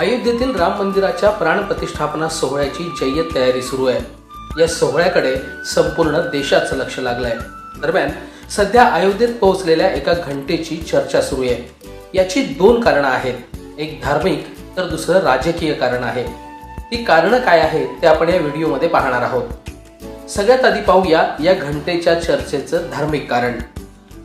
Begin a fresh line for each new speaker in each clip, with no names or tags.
अयोध्येतील राम मंदिराच्या प्राण प्रतिष्ठापना सोहळ्याची जय्यत तयारी सुरू आहे. या सोहळ्याकडे संपूर्ण देशाचं लक्ष लागलं आहे दरम्यान सध्या अयोध्येत पोहोचलेल्या एका घंटेची चर्चा सुरू आहे. याची दोन कारणं आहेत. एक धार्मिक तर दुसरं राजकीय कारण आहे. ती कारणं काय आहेत ते आपण या व्हिडिओमध्ये पाहणार आहोत. सगळ्यात आधी पाहूया या घंटेच्या चर्चेचं धार्मिक कारण.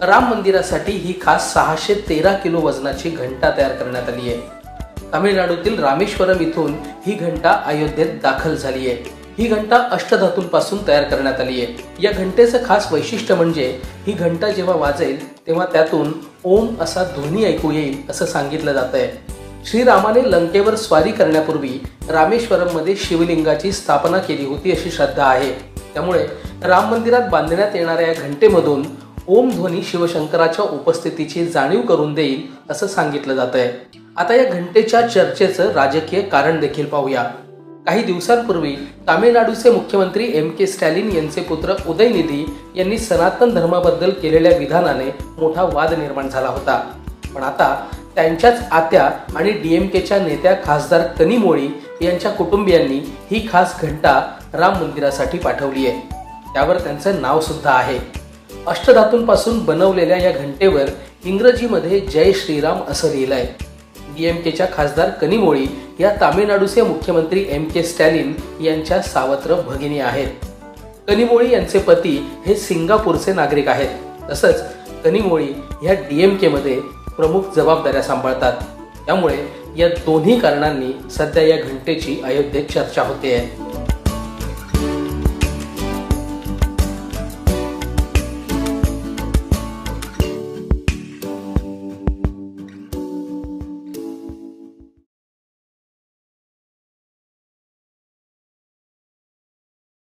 राम मंदिरासाठी ही खास सहाशे तेरा किलो वजनाची घंटा तयार करण्यात आली आहे. तामिळनाडूतील रामेश्वरम इथून ही घंटा अयोध्येत दाखल झाली आहे ही घंटा अष्टधातूंपासून तयार करण्यात आली आहे या घंटेचं खास वैशिष्ट्य म्हणजे ही घंटा जेव्हा वाजेल तेव्हा त्यातून ओम असा ध्वनी ऐकू येईल असं सांगितलं जात आहे श्रीरामाने लंकेवर स्वारी करण्यापूर्वी रामेश्वरममध्ये शिवलिंगाची स्थापना केली होती अशी श्रद्धा आहे. त्यामुळे राम मंदिरात बांधण्यात येणाऱ्या या घंटेमधून ओम ध्वनी शिवशंकराच्या उपस्थितीची जाणीव करून देईल असं सांगितलं जात आहे आता या घंटेच्या चर्चेचं राजकीय कारण देखील पाहूया. काही दिवसांपूर्वी तामिळनाडूचे मुख्यमंत्री एम के स्टॅलिन यांचे पुत्र उदयनिधी यांनी सनातन धर्माबद्दल केलेल्या विधानाने मोठा वाद निर्माण झाला होता. पण आता त्यांच्याच आत्या आणि डीएमकेच्या नेत्या खासदार कनिमोळी यांच्या कुटुंबियांनी ही खास घंटा राम मंदिरासाठी पाठवली आहे. त्यावर त्यांचं नाव सुद्धा आहे. अष्टधातूंपासून बनवलेल्या या घंटेवर इंग्रजीमध्ये जय श्रीराम असं लिहिलंय. डीएमकेच्या खासदार कनिमोळी या तामिळनाडूचे मुख्यमंत्री एम के स्टॅलिन यांच्या सावत्र भगिनी आहेत. कनिमोळी यांचे पती हे सिंगापूरचे नागरिक आहेत. तसंच कनिमोळी ह्या डीएमकेमध्ये प्रमुख जबाबदाऱ्या सांभाळतात. त्यामुळे या दोन्ही कारणांनी सध्या या घंटेची अयोध्येत चर्चा होते आहे.